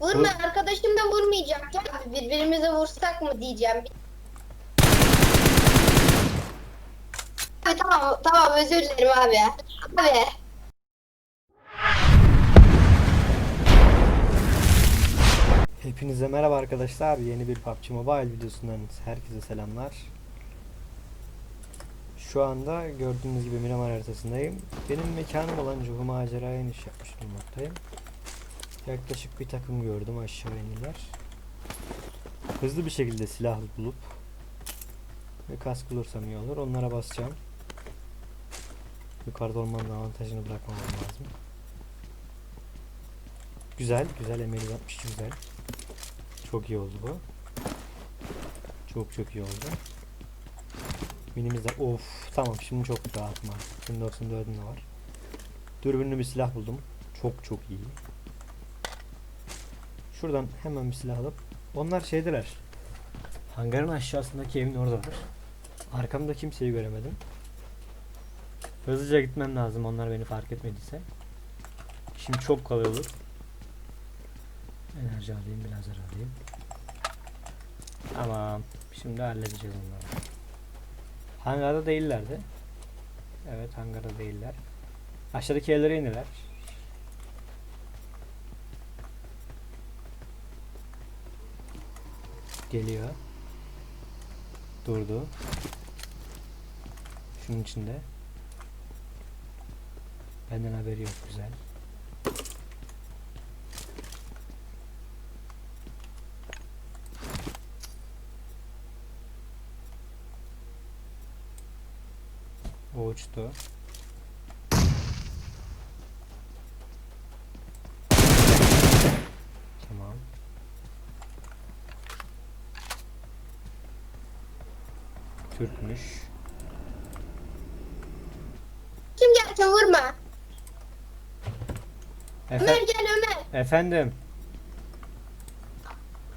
Vurma Vur. arkadaşım da vurmayacak. Gel birbirimize vursak mı diyeceğim. Abi tamam tamam özür dilerim abi. Abi. Hepinize merhaba arkadaşlar. Yeni bir PUBG Mobile videosundan herkese selamlar. Şu anda gördüğünüz gibi Miramar haritasındayım. Benim mekanım olan Cuhu Macera'ya iniş yapmış bulunmaktayım. Yaklaşık bir takım gördüm aşağı indiler. Hızlı bir şekilde silah bulup ve kask bulursam iyi olur. Onlara basacağım. Yukarıda olmanın avantajını bırakmamam lazım. Güzel, güzel emeli yapmış güzel. Çok iyi oldu bu. Çok çok iyi oldu. Minimizde of tamam şimdi çok rahatım artık. 1094'üm de var. Dürbünlü bir silah buldum. Çok çok iyi. Şuradan hemen bir silah alıp onlar şeydiler. Hangarın aşağısındaki evin oradadır. Arkamda kimseyi göremedim. Hızlıca gitmem lazım onlar beni fark etmediyse. Şimdi çok kolay olur. Enerji alayım, bir lazer alayım. Tamam. Şimdi halledeceğiz onları. Hangarda değillerdi. Evet hangarda değiller. Aşağıdaki evlere indiler. Geliyor. Durdu. Şunun içinde. Benden haberi yok güzel. O uçtu. Tamam. Türkmüş. Kim gelse vurma. Ömer Efe gel Ömer. efendim.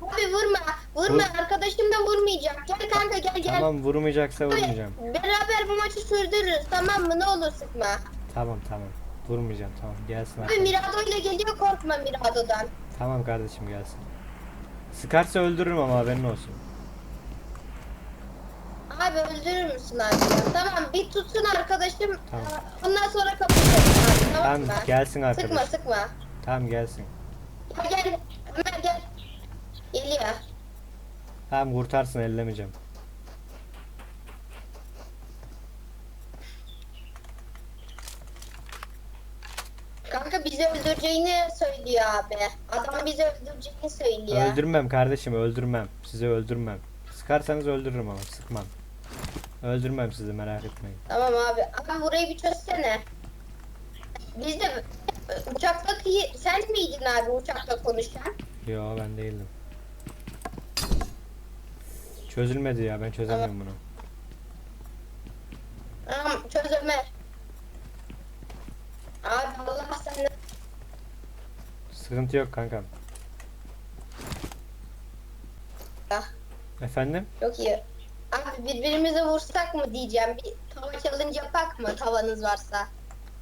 Abi vurma. Vurma Vur. arkadaşım da vurmayacak. Gel kanka gel gel. Tamam vurmayacaksa vurmayacağım. Beraber bu maçı sürdürürüz tamam mı? Ne olur sıkma. Tamam tamam. Vurmayacağım tamam. Gelsin Abi. Mirado ile geliyor korkma Mirado'dan. Tamam kardeşim gelsin. Sıkarsa öldürürüm ama haberin olsun. Abi öldürür müsün abi? Tamam bir tutsun arkadaşım. Tamam. Ondan sonra kapışırız abi. Tamam, Tamam mı? gelsin arkadaş. Sıkma sıkma. Tamam gelsin. Gel gel. Ömer gel. Geliyor. Tamam kurtarsın ellemeyeceğim. Kanka bizi öldüreceğini söylüyor abi. Adam bizi öldüreceğini söylüyor. Öldürmem kardeşim öldürmem. Sizi öldürmem. Sıkarsanız öldürürüm ama sıkmam. Öldürmem sizi merak etmeyin. Tamam abi. Abi burayı bir çözsene. Biz de uçaktaki sen miydin abi uçakta konuşan? Yo ben değildim. Çözülmedi ya ben çözemiyorum bunu. Tamam çöz Ömer. Abi Allah senden Sıkıntı yok kankam. Ah, Efendim? çok iyi. Abi birbirimize vursak mı diyeceğim. Bir tava challenge yapak mı tavanız varsa?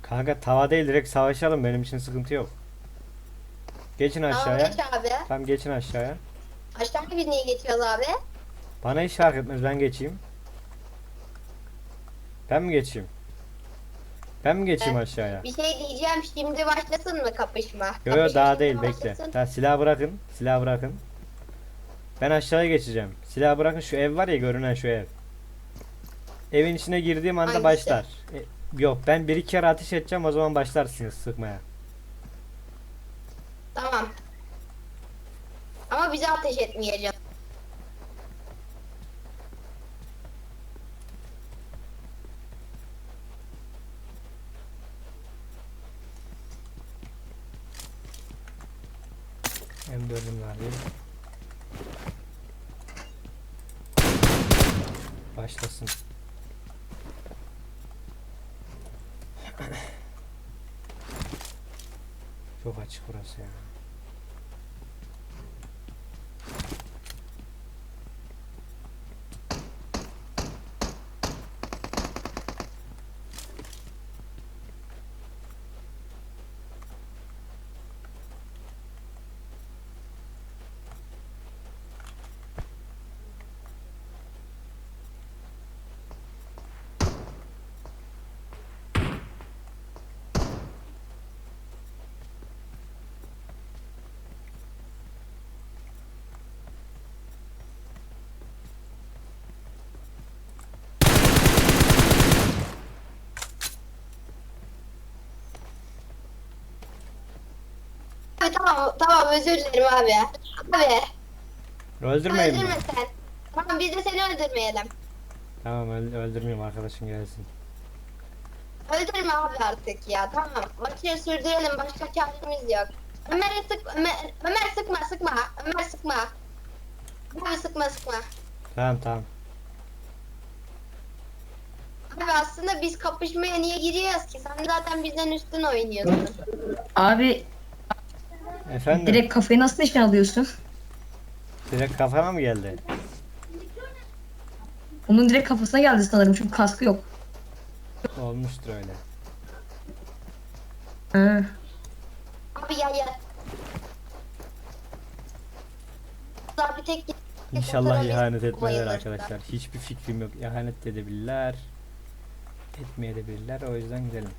Kanka tava değil direkt savaşalım benim için sıkıntı yok. Geçin Tamam aşağıya. geç abi. Tamam geçin aşağıya. Aşağıya biz niye geçiyoruz abi? Bana hiç fark etmez ben geçeyim. Ben mi geçeyim? Ben mi geçeyim Evet. aşağıya? Bir şey diyeceğim şimdi başlasın mı kapışma? Yo yo daha değil bekle. Daha silah bırakın. Silah bırakın. Ben aşağıya geçeceğim. Silah bırakın şu ev var ya görünen şu ev. Evin içine girdiğim anda Hangisi? başlar. E, yok ben bir iki kere ateş edeceğim o zaman başlarsınız sıkmaya. Tamam. Ama bize ateş etmeyeceğiz. M4'üm var değil. Başlasın. Çok açık burası ya. Abi tamam tamam özür dilerim abi. Abi Öldürmeyin mi? öldürme sen. Tamam biz de seni öldürmeyelim. Tamam öl- öldürmeyeyim arkadaşın gelsin. Öldürme abi artık ya tamam. Maçı sürdürelim başka çaremiz yok. Ömer'e sık Ömer, Ömer sıkma sıkma. Ömer sıkma. Abi sıkma sıkma. Tamam tamam. Abi aslında biz kapışmaya niye giriyoruz ki? Sen zaten bizden üstün oynuyorsun. Abi Efendim? direkt kafayı nasıl nişan alıyorsun? Direkt kafama mı geldi? Onun direkt kafasına geldi sanırım çünkü kaskı yok. Olmuştur öyle. Ha. Abi gel gel. Abi tek İnşallah ihanet etmezler arkadaşlar. Hiçbir fikrim yok. İhanet de edebilirler. Etmeyebilirler. O yüzden gidelim.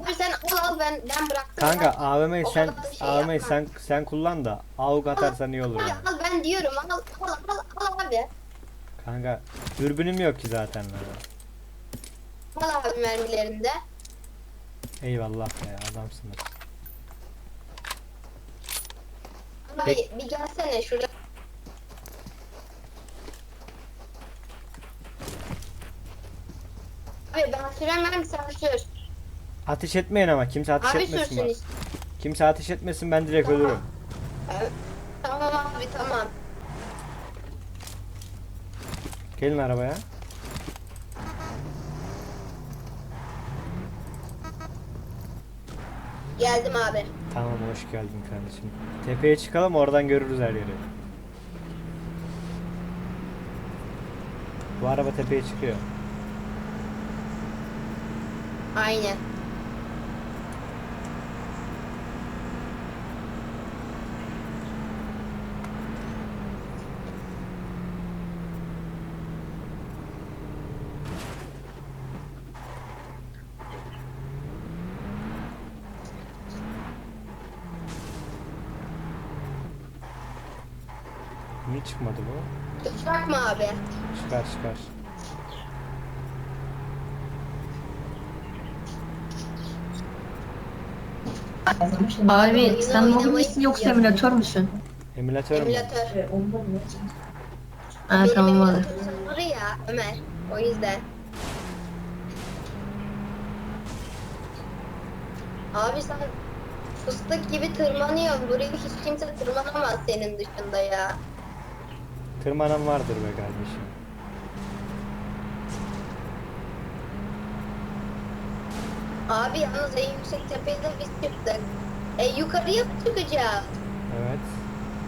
Abi sen al al ben ben bıraktım. Kanka AVM'yi sen şey AVM'yi sen sen kullan da AUG atarsan iyi olur Abi yani. al ben diyorum al al al al abi. Kanka dürbünüm yok ki zaten. lan. Al abi mermilerinde. Eyvallah be adamsınız. Abi Peki. bir gelsene şuraya. Abi ben süremem sen sür. Ateş etmeyin ama kimse ateş Abi etmesin bak. işte. Kimse ateş etmesin ben direkt Tamam. ölürüm. Tamam abi tamam. Gelin arabaya. Geldim abi. Tamam hoş geldin kardeşim. Tepeye çıkalım oradan görürüz her yeri. Bu araba tepeye çıkıyor. Aynen. Niye çıkmadı bu? Uçak mı abi? Çıkar çıkar. Abi sen mobil misin yoksa emülatör müsün? Emülatör mü? Emülatör. Ha Benim tamam abi. emülatörüm ya Ömer. O yüzden. Abi sen fıstık gibi tırmanıyorsun. Buraya hiç kimse tırmanamaz senin dışında ya. Tırmanan vardır be kardeşim. Abi yalnız en yüksek tepeye de biz çıktık. E yukarıya mı çıkacağız? Evet.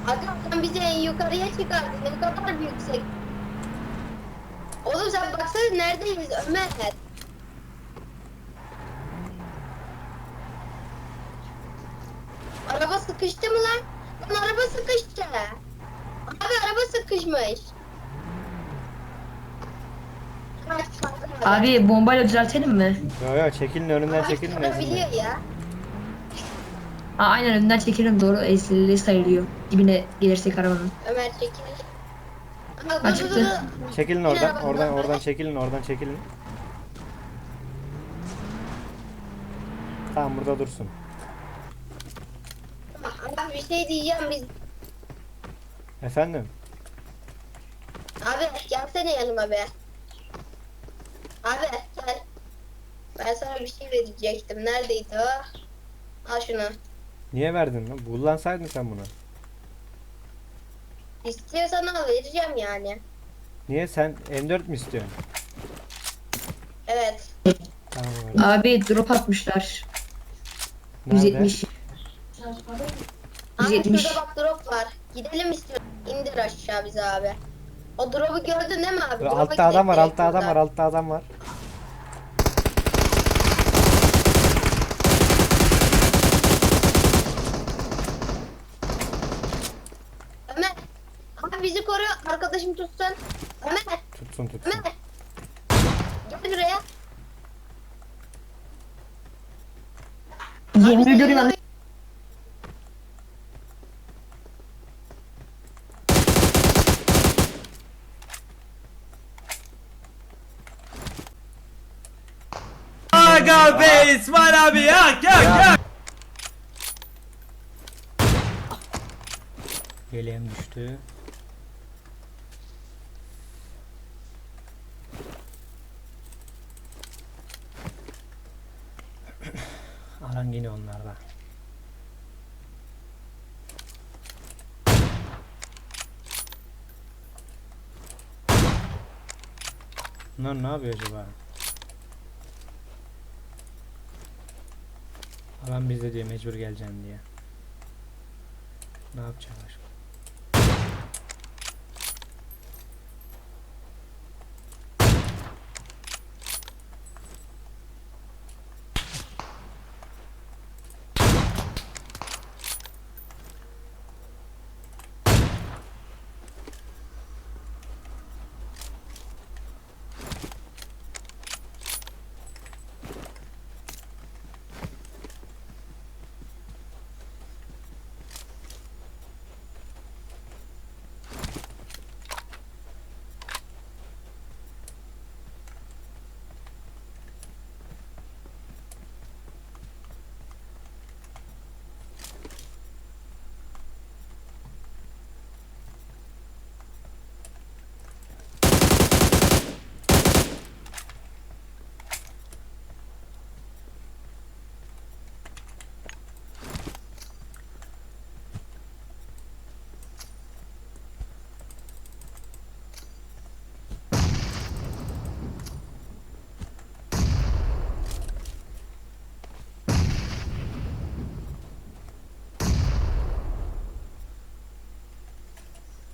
Adam sen bizi en yukarıya çıkardın. Ne kadar yüksek. Oğlum sen baksana neredeyiz Ömer? Araba sıkıştı mı lan? Lan araba sıkıştı. Abi araba sıkışmış. Abi bombayla düzeltelim mi? Yo yo çekilin önünden Abi çekilin ezilmeyin. ya. Ha aynen önden çekelim doğru ezilli sayılıyor. Dibine gelirsek arabanın. Ömer çekil. Aa, dur, Açıktı. dur, dur. Çekilin oradan oradan oradan çekilin oradan çekilin. Tamam burada dursun. Abi bir şey diyeceğim biz. Efendim? Abi gelsene yanıma be. Abi gel. Ben sana bir şey verecektim. Neredeydi o? Al şunu. Niye verdin lan? Kullansaydın sen bunu. İstiyorsan al vereceğim yani. Niye sen M4 mi istiyorsun? Evet. Tamam öyle. Abi drop atmışlar. Nerede? 170. Abi 170. şurada bak drop var. Gidelim istiyorum. İndir aşağı bizi abi. O drop'u gördün değil mi abi? Drop'a Altta gidelim adam var, direkt altta adam var, altta adam var. Ömer. Abi bizi koruyor. Arkadaşım tutsun. Ömer. Tutsun tutsun. Ömer. Gel buraya. Yemin Abi ediyorum senin Aga be İsmail abi yak yak yak. Yeleğim düştü. Alan yine onlarda. Bunlar ne yapıyor acaba? Alan bizde diye mecbur geleceğim diye. Ne yapacaklar?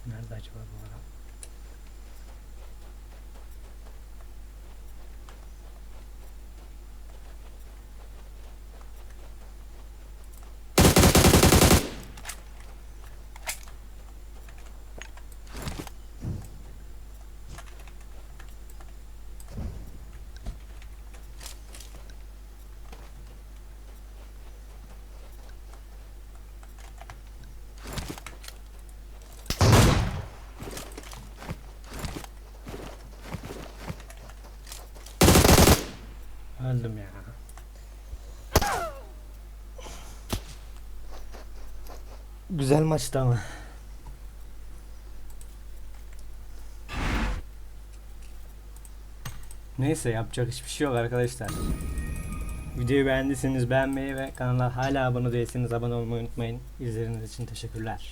Nerede acaba bu adam? Öldüm ya. Güzel maçtı ama. Neyse yapacak hiçbir şey yok arkadaşlar. Videoyu beğendiyseniz beğenmeyi ve kanala hala abone değilseniz abone olmayı unutmayın. İzlediğiniz için teşekkürler.